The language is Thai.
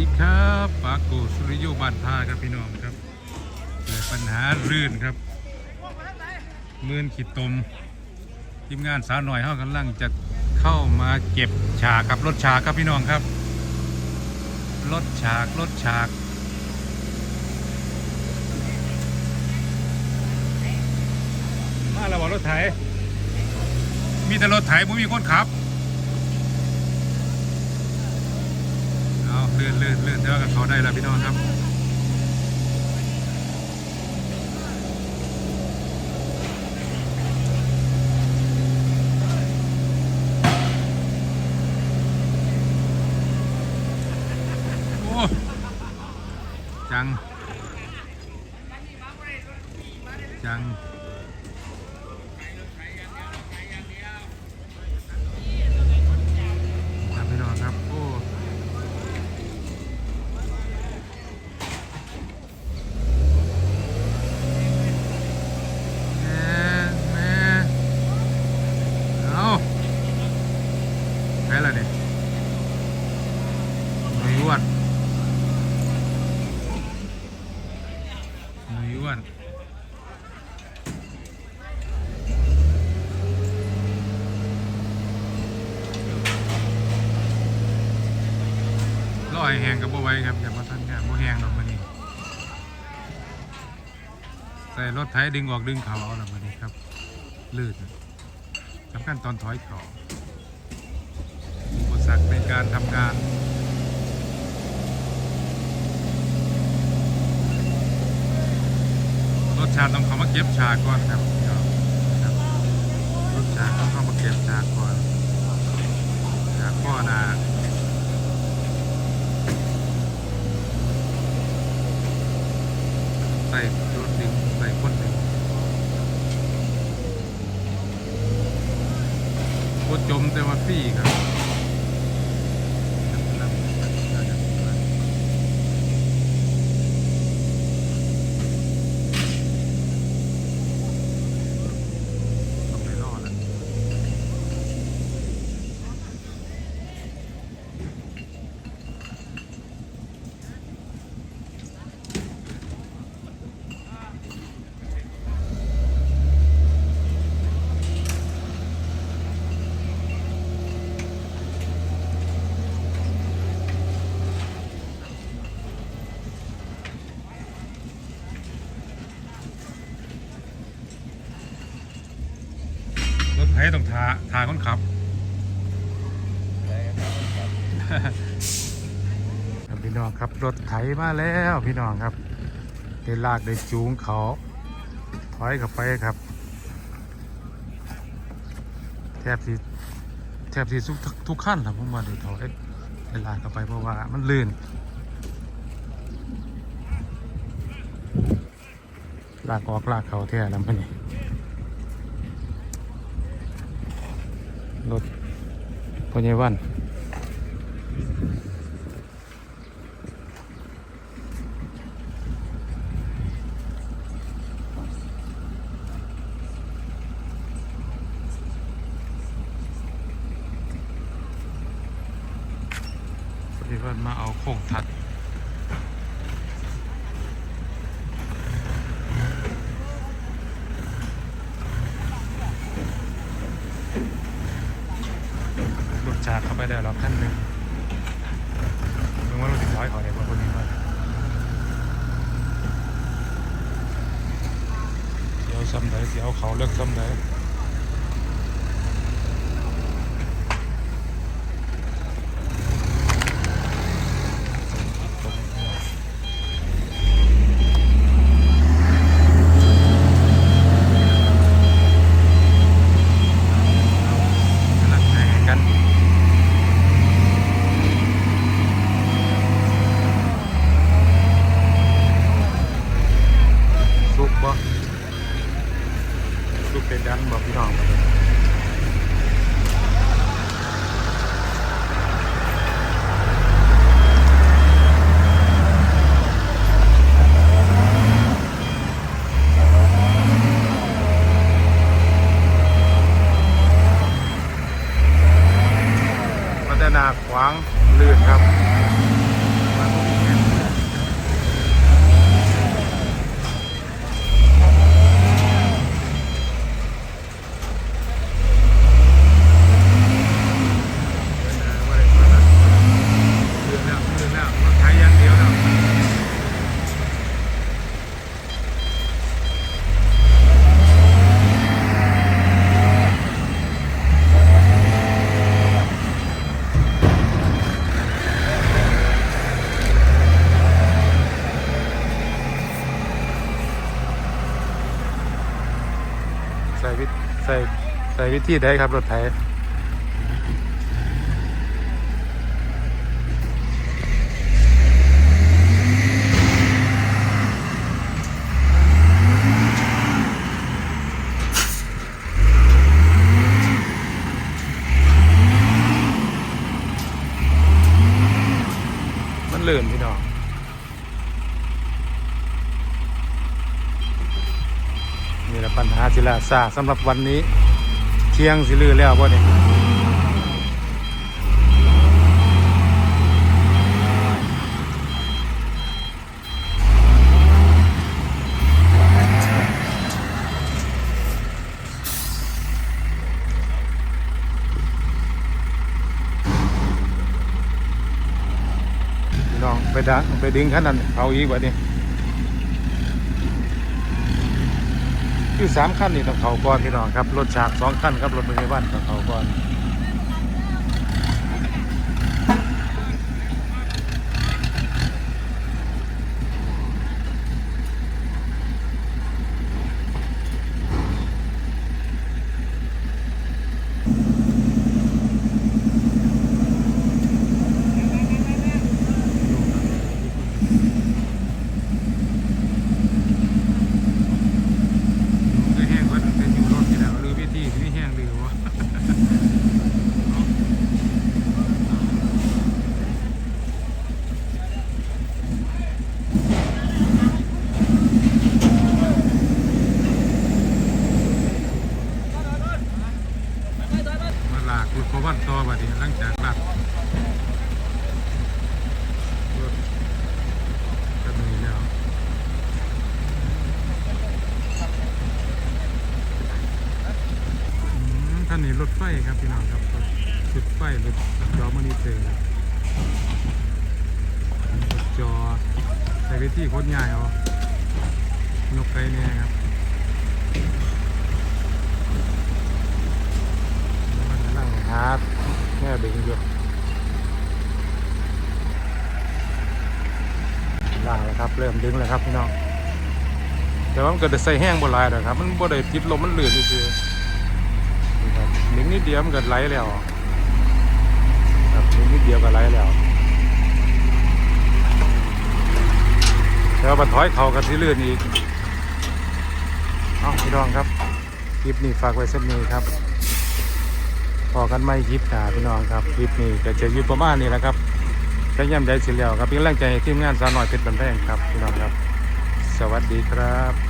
ดีครับปาโกสุริโยบานพาครับพี่น้องครับเกิดปัญหารื่นครับมือนขีดตมทีมงานสาวหน่อยเขากำลังจะเข้ามาเก็บฉากครับรถฉากครับพี่น้องครับรถฉากรถฉากมาแล้วบอกรถไถมีแต่รถไถไม่มีคนขับ เอาเลื่อนเลื่อนเลื่อนเดี๋ยวกับเขาได้แล้วพี่น้องครับจัง จัง ครับพี่น้องครับ โอ้ แม่แม่เอาใช่ละนี่หนุ่ยอ้วนหนุ่ ยอ้วนรอให้แหงกับบไว้ครับอย่ามาทันเนี่ยบแหงหรอกมันนี่ใส่รถไถดึงออกดึงเขาเอาละมาดีครับลื่นสำคัญตอนถอยเขาอุปสรรคในการทำงาน รถ ชาต้องเข้ามาเก็บฉาก่อนครับครับรถชาต้องเข้ามาเก็บฉาก่อนฉากข้อหนาใส่รถดึงใส่คนดึงโคตรจมแต่ว่าฟรี่ครับต้องไปรอดแล้ว รถไถต้องทาทาคนขับครับพี่น้องครับรถไถมาแล้วพี่น้องครับได้ลากได้จูงเขาถอยเข้าไปครับ แทบที่แทบที่ทุกทุกขั้นครับผมว่าได้ถอยได้ลากเข้าไปเพราะว่ามันลื่นลากออกลากเขาแท้แล้วมัน รถพญวันพญวันมาเอาโค้งทัด หลุด จากขั้นหนึ่งมึงว่าเราถึงร้อยขอเด้ป่ะคนนี้ว่าเสียวซ้ำไหนเสียวเขาเลิกซ้ำไหนำลังแข่งกัน สุกบ่สุก เป็นดันบ่พี่น้องครับพัฒนาขวางลื่นครับ ว่าบ่มีแห้งเดินหน้าบ่ได้มาละเดินแล้วเดินแล้วรถไถอย่างเดียวแล้ว ใส่ใส่ใส่วิธีได้ครับรถไถมันเลื่นพี่น้องนี่แห ละปัญหาสำหรับวันนี้ เที่ยงสิลือแล้วบ่เนี่ยน้องไปดังไปดึงขนาดเขาอีกวะเนี่ย คือสามขั้นนี่ต้องเขาก่อนพี่น้องครับรถฉากสองขั้นครับรถบริวานต้องเขาก่อนคือแห้งเพิ่นเป็นอยู่รถที่แล้วหรือวิธีที่แห้งหรือวะ มาลากรถพวันต่อบัดนี้หลังจากลากรถก็เหนื่อยแล้วอืมท่านนี้ รถไฟครับพี่น้องครับรถจุดไฟรถจอมอนิเตอร์รถจอใส่ไปที่โคตรใหญ่เอายกไปเนี่ยครับนั่งหาแง่ดึงอยู่ล่างแล้วครับ เริ่มดึงแล้วครับพี่น้อง แต่ว่ามันเกิดใส่แห้งบนลายหรอกครับ มันบ่ได้ติดลมมันเหลื่นนี่คือ นี่ครับดึงนิดเดียวมันเกิดไหลแล้วครับดึงนิดเดียวก็ไหลแล้วแล้วมาถอยเข่ากันที่ลื่นอีกเอาพี่น้องครับคลิปนี้ฝากไว้สักนี้ครับพอกันไม่คลิปหนาพี่น้องครับคลิปนี้ก็จะอยู่ประมาณนี้แหละครับก็ย่ำใจสิแล้วครับเป็นกำลังใจให้ทีมงานสาวน้อยเพชรบันแดงครับพี่น้องครับ สวัสดีครับ